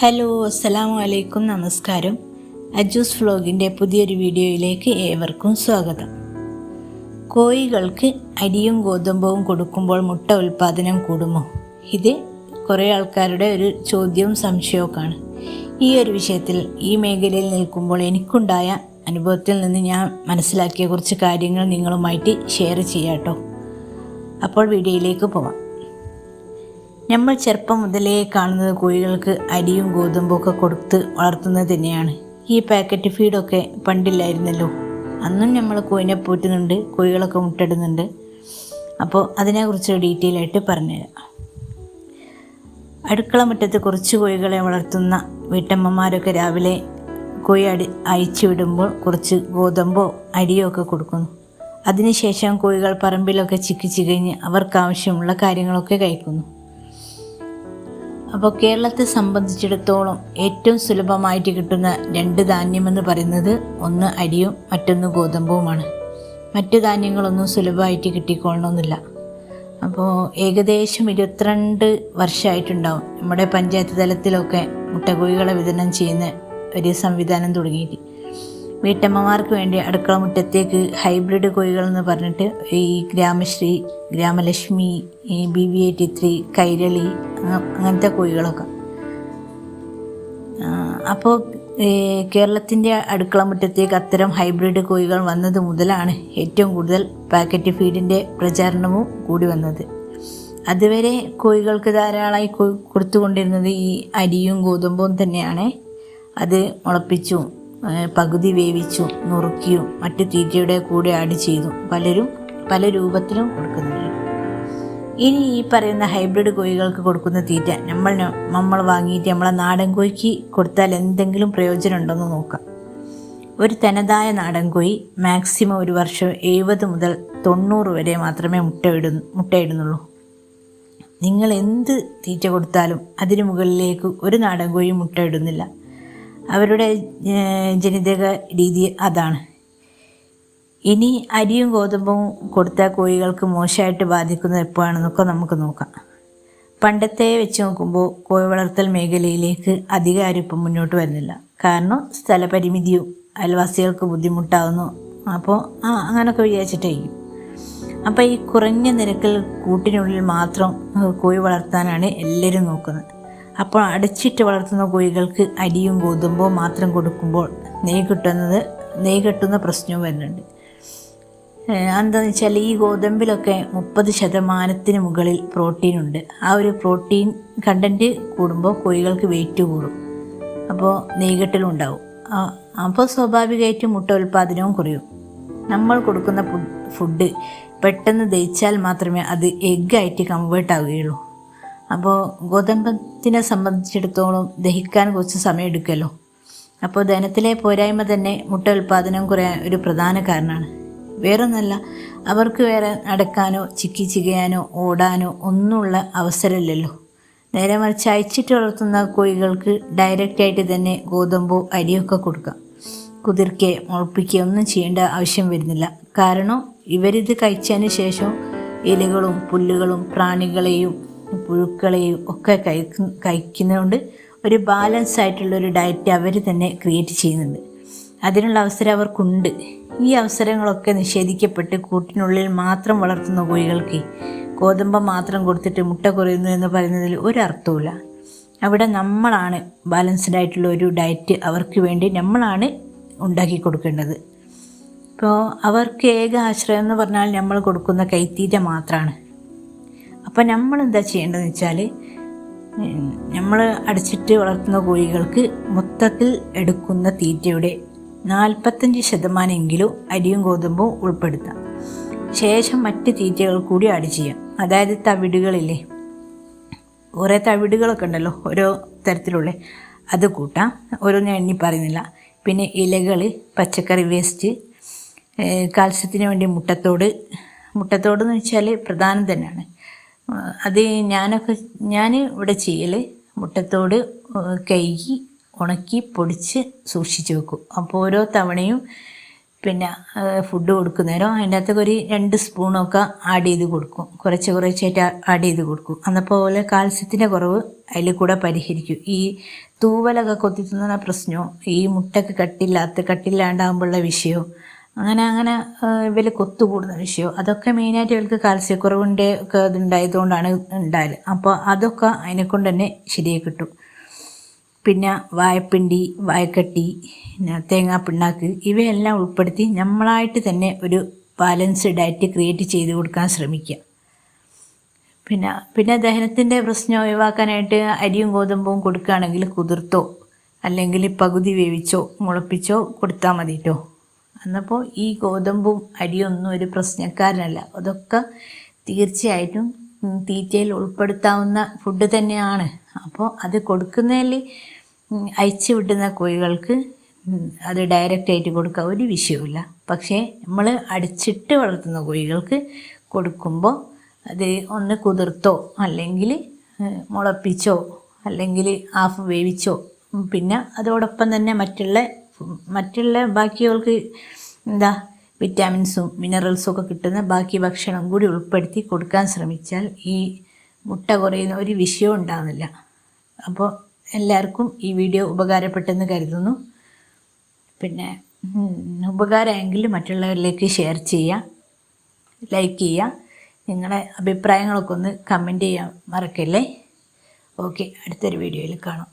Hello അസ്സലാമു അലൈക്കും നമസ്കാരം. അജൂസ് ഫ്ലോഗിന്റെ പുതിയൊരു വീഡിയോയിലേക്ക് ഏവർക്കും സ്വാഗതം. കോഴികൾക്ക് അരിയും ഗോതമ്പവും കൊടുക്കുമ്പോൾ മുട്ട ഉൽപ്പാദനം കൂടുമോ? ഇത് കുറേ ആൾക്കാരുടെ ഒരു ചോദ്യവും സംശയവുമാണ് ഈ ഒരു വിഷയത്തിൽ ഈ മേഖലയിൽ നിൽക്കുമ്പോൾ എനിക്കുണ്ടായ അനുഭവത്തിൽ നിന്ന് ഞാൻ മനസ്സിലാക്കിയ കുറച്ച് കാര്യങ്ങൾ നിങ്ങളുമായിട്ട് ഷെയർ ചെയ്യാട്ടോ. അപ്പോൾ വീഡിയോയിലേക്ക് പോവാം. നമ്മൾ ചെറുപ്പം മുതലേ കാണുന്നത് കോഴികൾക്ക് അരിയും ഗോതമ്പും ഒക്കെ കൊടുത്ത് വളർത്തുന്നത് തന്നെയാണ്. ഈ പാക്കറ്റ് ഫീഡൊക്കെ പണ്ടില്ലായിരുന്നല്ലോ. അന്നും നമ്മൾ കോഴിനെ പോറ്റുന്നുണ്ട് കോഴികളൊക്കെ മുട്ടിടുന്നുണ്ട്. അപ്പോൾ അതിനെക്കുറിച്ച് ഡീറ്റെയിൽ ആയിട്ട് പറഞ്ഞുതരാം. അടുക്കള മുറ്റത്ത് കുറച്ച് കോഴികളെ വളർത്തുന്ന വീട്ടമ്മമാരൊക്കെ രാവിലെ കോഴി അടി അയച്ചു വിടുമ്പോൾ കുറച്ച് ഗോതമ്പോ അരിയോ ഒക്കെ കൊടുക്കുന്നു. അതിനുശേഷം കോഴികൾ പറമ്പിലൊക്കെ ചിക്കി ചികഞ്ഞ് അവർക്ക് ആവശ്യമുള്ള കാര്യങ്ങളൊക്കെ കഴിക്കുന്നു. അപ്പോൾ കേരളത്തെ സംബന്ധിച്ചിടത്തോളം ഏറ്റവും സുലഭമായിട്ട് കിട്ടുന്ന രണ്ട് ധാന്യമെന്ന് പറയുന്നത് ഒന്ന് അരിയും മറ്റൊന്ന് ഗോതമ്പുമാണ്. മറ്റു ധാന്യങ്ങളൊന്നും സുലഭമായിട്ട് കിട്ടിക്കൊള്ളണമെന്നില്ല. അപ്പോൾ ഏകദേശം ഇരുപത്തിരണ്ട് വർഷമായിട്ടുണ്ടാവും നമ്മുടെ പഞ്ചായത്ത് തലത്തിലൊക്കെ മുട്ടകോഴികളെ വിതരണം ചെയ്യുന്ന ഒരു സംവിധാനം തുടങ്ങിയിട്ട്. വീട്ടമ്മമാർക്ക് വേണ്ടി അടുക്കള മുറ്റത്തേക്ക് ഹൈബ്രിഡ് കോഴികളെന്ന് പറഞ്ഞിട്ട് ഈ Gramasree Gramalakshmi B V eighty three Kairali അങ്ങനത്തെ കോഴികളൊക്കെ. അപ്പോൾ കേരളത്തിന്റെ അടുക്കള മുറ്റത്തേക്ക് അത്തരം ഹൈബ്രിഡ് കോഴികൾ വന്നത് മുതലാണ് ഏറ്റവും കൂടുതൽ പാക്കറ്റ് ഫീഡിന്റെ പ്രചാരണവും കൂടി വന്നത്. അതുവരെ കോഴികൾക്ക് ധാരാളമായി കൊടുത്തുകൊണ്ടിരുന്നത് ഈ അരിയും ഗോതമ്പും തന്നെയാണ്. അത് മുളപ്പിച്ചും പകുതി വേവിച്ചും നുറുക്കിയും മറ്റു തീറ്റയുടെ കൂടെ ആഡ് ചെയ്തും പലരും പല രൂപത്തിലും കൊടുക്കുന്നുണ്ട്. ഇനി ഈ പറയുന്ന ഹൈബ്രിഡ് കോഴികൾക്ക് കൊടുക്കുന്ന തീറ്റ നമ്മൾ നമ്മൾ വാങ്ങിയിട്ട് നമ്മളെ നാടൻ കോഴിക്ക് കൊടുത്താൽ എന്തെങ്കിലും പ്രയോജനം ഉണ്ടെന്ന് നോക്കാം. ഒരു തനതായ നാടൻ കോഴി മാക്സിമം ഒരു വർഷം എഴുപത് മുതൽ തൊണ്ണൂറ് വരെ മാത്രമേ മുട്ടയിടു മുട്ടയിടുന്നുള്ളൂ നിങ്ങൾ എന്ത് തീറ്റ കൊടുത്താലും അതിന് മുകളിലേക്ക് ഒരു നാടൻ കോഴി മുട്ടയിടുന്നില്ല അവരുടെ ജനിതക രീതി അതാണ്. ഇനി അരിയും ഗോതമ്പും കൊടുത്താൽ കോഴികൾക്ക് മോശമായിട്ട് ബാധിക്കുന്നത് എപ്പോഴാണെന്നൊക്കെ നമുക്ക് നോക്കാം. പണ്ടത്തെ വെച്ച് നോക്കുമ്പോൾ കോഴി വളർത്തൽ മേഖലയിലേക്ക് അധികാരം ഇപ്പം മുന്നോട്ട് വരുന്നില്ല. കാരണം സ്ഥലപരിമിതിയും അയൽവാസികൾക്ക് ബുദ്ധിമുട്ടാവുന്നു. അപ്പോൾ ആ അങ്ങനെയൊക്കെ വിചാരിച്ചിട്ടായിരിക്കും. അപ്പോൾ ഈ കുറഞ്ഞ നിരക്കിൽ കൂട്ടിനുള്ളിൽ മാത്രം കോഴി വളർത്താനാണ് എല്ലാവരും നോക്കുന്നത്. അപ്പോൾ അടച്ചിട്ട് വളർത്തുന്ന കോഴികൾക്ക് അരിയും ഗോതമ്പോ മാത്രം കൊടുക്കുമ്പോൾ നെയ് കിട്ടുന്നത് നെയ് കിട്ടുന്ന പ്രശ്നവും വരുന്നുണ്ട്. എന്താണെന്ന് വെച്ചാൽ ഈ ഗോതമ്പിലൊക്കെ മുപ്പത് ശതമാനത്തിന് മുകളിൽ പ്രോട്ടീൻ ഉണ്ട്. ആ ഒരു പ്രോട്ടീൻ കണ്ടന്റ് കൂടുമ്പോൾ കോഴികൾക്ക് വെയിറ്റ് കൂടും. അപ്പോൾ നെയ്കെട്ടലും ഉണ്ടാവും. അപ്പോൾ സ്വാഭാവികമായിട്ടും മുട്ട ഉൽപ്പാദനവും കുറയും. നമ്മൾ കൊടുക്കുന്ന ഫുഡ് ഫുഡ് പെട്ടെന്ന് ദഹിച്ചാൽ മാത്രമേ അത് എഗ്ഗായിട്ട് കൺവേർട്ട് ആവുകയുള്ളൂ. അപ്പോൾ ഗോതമ്പത്തിനെ സംബന്ധിച്ചിടത്തോളം ദഹിക്കാൻ കുറച്ച് സമയം എടുക്കുമല്ലോ. അപ്പോൾ ദഹനത്തിലെ പോരായ്മ തന്നെ മുട്ട ഉൽപ്പാദനം കുറയാൻ ഒരു പ്രധാന കാരണമാണ്. വേറൊന്നല്ല അവർക്ക് വേറെ നടക്കാനോ ചിക്കി ചികയാനോ ഓടാനോ ഒന്നുമുള്ള അവസരമില്ലല്ലോ. നേരെ മറിച്ച് അയച്ചിട്ട് വളർത്തുന്ന കോഴികൾക്ക് ഡയറക്റ്റായിട്ട് തന്നെ ഗോതമ്പോ അരിയൊക്കെ കൊടുക്കാം. കുതിർക്കെ മുളപ്പിക്കുക ഒന്നും ചെയ്യേണ്ട ആവശ്യം വരുന്നില്ല. കാരണം ഇവരിത് കഴിച്ചതിന് ശേഷം ഇലകളും പുല്ലുകളും പ്രാണികളെയും പുഴുക്കളെയും ഒക്കെ കഴിക്കുന്ന കഴിക്കുന്നതുകൊണ്ട് ഒരു ബാലൻസ് ആയിട്ടുള്ള ഒരു ഡയറ്റ് അവർ തന്നെ ക്രിയേറ്റ് ചെയ്യുന്നുണ്ട്. അതിനുള്ള അവസരം അവർക്കുണ്ട്. ഈ അവസരങ്ങളൊക്കെ നിഷേധിക്കപ്പെട്ട് കൂട്ടിനുള്ളിൽ മാത്രം വളർത്തുന്ന കോഴികൾക്ക് ഗോതമ്പ് മാത്രം കൊടുത്തിട്ട് മുട്ട കുറയുന്നു എന്ന് പറയുന്നതിൽ ഒരു അർത്ഥവുമില്ല അവിടെ നമ്മളാണ് ബാലൻസ്ഡ് ആയിട്ടുള്ള ഒരു ഡയറ്റ് അവർക്ക് വേണ്ടി നമ്മളാണ് ഉണ്ടാക്കി കൊടുക്കേണ്ടത്. ഇപ്പോൾ അവർക്ക് ഏക ആശ്രയം എന്ന് പറഞ്ഞാൽ നമ്മൾ കൊടുക്കുന്ന കൈത്തീറ്റ മാത്രമാണ് അപ്പോൾ നമ്മൾ എന്താ ചെയ്യേണ്ടതെന്ന് വെച്ചാൽ നമ്മൾ അടച്ചിട്ട് വളർത്തുന്ന കോഴികൾക്ക് മൊത്തത്തിൽ എടുക്കുന്ന തീറ്റയുടെ നാൽപ്പത്തഞ്ച് ശതമാനമെങ്കിലും അരിയും ഗോതമ്പും ഉൾപ്പെടുത്താം. ശേഷം മറ്റ് തീറ്റകൾ കൂടി ആഡ് ചെയ്യാം. അതായത് തവിടുകളില്ലേ? കുറേ തവിടുകളൊക്കെ ഉണ്ടല്ലോ ഓരോ തരത്തിലുള്ള. അത് കൂട്ടാം. ഓരോന്നും എണ്ണി പറയുന്നില്ല. പിന്നെ ഇലകൾ പച്ചക്കറി വേസ്റ്റ് കാൽസ്യത്തിന് വേണ്ടി മുട്ടത്തോട്. മുട്ടത്തോട് എന്ന് വെച്ചാൽ പ്രധാനം തന്നെയാണ്. അത് ഞാനൊക്കെ ഞാൻ ഇവിടെ ചെയ്യൽ മുട്ടത്തോട് കഴുകി ഉണക്കി പൊടിച്ച് സൂക്ഷിച്ച് വെക്കും. അപ്പോൾ ഓരോ തവണയും പിന്നെ ഫുഡ് കൊടുക്കുന്നേരം അതിന്റെ അകത്തേക്ക് ഒരു രണ്ട് സ്പൂണൊക്കെ ആഡ് ചെയ്ത് കൊടുക്കും. കുറച്ച് കുറച്ചായിട്ട് ആഡ് ചെയ്ത് കൊടുക്കും. അന്നപ്പോലെ കാൽസ്യത്തിന്റെ കുറവ് അതിൽ കൂടെ പരിഹരിക്കും. ഈ തൂവലൊക്കെ കൊത്തി തിന്നുന്ന പ്രശ്നവും ഈ മുട്ടക്ക് കട്ടില്ലാത്ത കട്ടില്ലാണ്ടാകുമ്പോഴുള്ള വിഷയവും അങ്ങനെ അങ്ങനെ ഇവർ കൊത്തുകൂടുന്ന വിഷയം അതൊക്കെ മെയിനായിട്ട് ഇവർക്ക് കാൽസ്യക്കുറവിന്റെ ഒക്കെ ഇതുണ്ടായതുകൊണ്ടാണ് ഉണ്ടായത്. അപ്പോൾ അതൊക്കെ അതിനെക്കൊണ്ട് തന്നെ ശരിയായി കിട്ടും. പിന്നെ വായപ്പിണ്ടി വായക്കട്ടി പിന്നെ തേങ്ങാ പിണ്ണാക്ക് ഇവയെല്ലാം ഉൾപ്പെടുത്തി നമ്മളായിട്ട് തന്നെ ഒരു ബാലൻസ്ഡ് ഡയറ്റ് ക്രിയേറ്റ് ചെയ്ത് കൊടുക്കാൻ ശ്രമിക്കുക. പിന്നെ പിന്നെ ദഹനത്തിന്റെ പ്രശ്നം ഒഴിവാക്കാനായിട്ട് അരിയും ഗോതമ്പും കൊടുക്കുകയാണെങ്കിൽ കുതിർത്തോ അല്ലെങ്കിൽ പകുതി വേവിച്ചോ മുളപ്പിച്ചോ കൊടുത്താൽ മതി കേട്ടോ. എന്നപ്പോൾ ഈ ഗോതമ്പും അരിയൊന്നും ഒരു പ്രശ്നക്കാരനല്ല. അതൊക്കെ തീർച്ചയായിട്ടും തീറ്റയിൽ ഉൾപ്പെടുത്താവുന്ന ഫുഡ് തന്നെയാണ്. അപ്പോൾ അത് കൊടുക്കുന്നതിൽ അയച്ചു വിട്ടുന്ന കോഴികൾക്ക് അത് ഡയറക്റ്റ് ആയിട്ട് കൊടുക്കുക ഒരു വിഷയവുമില്ല. പക്ഷേ നമ്മൾ അടിച്ചിട്ട് വളർത്തുന്ന കോഴികൾക്ക് കൊടുക്കുമ്പോൾ അത് ഒന്ന് കുതിർത്തോ അല്ലെങ്കിൽ മുളപ്പിച്ചോ അല്ലെങ്കിൽ ഹാഫ് വേവിച്ചോ പിന്നെ അതോടൊപ്പം തന്നെ മറ്റുള്ള മറ്റുള്ള ബാക്കികൾക്ക് എന്താ വിറ്റാമിൻസും മിനറൽസും ഒക്കെ കിട്ടുന്ന ബാക്കി ഭക്ഷണം കൂടി ഉൾപ്പെടുത്തി കൊടുക്കാൻ ശ്രമിച്ചാൽ ഈ മുട്ട കുറയുന്ന ഒരു വിഷയം ഉണ്ടാകുന്നില്ല അപ്പോൾ എല്ലാവർക്കും ഈ വീഡിയോ ഉപകാരപ്പെട്ടെന്ന് കരുതുന്നു. പിന്നെ ഉപകാരമെങ്കിൽ മറ്റുള്ളവരിലേക്ക് ഷെയർ ചെയ്യുക ലൈക്ക് ചെയ്യുക. നിങ്ങളുടെ അഭിപ്രായങ്ങളൊക്കെ ഒന്ന് കമന്റ് ചെയ്യാൻ മറക്കല്ലേ? ഓക്കെ അടുത്തൊരു വീഡിയോയിൽ കാണാം.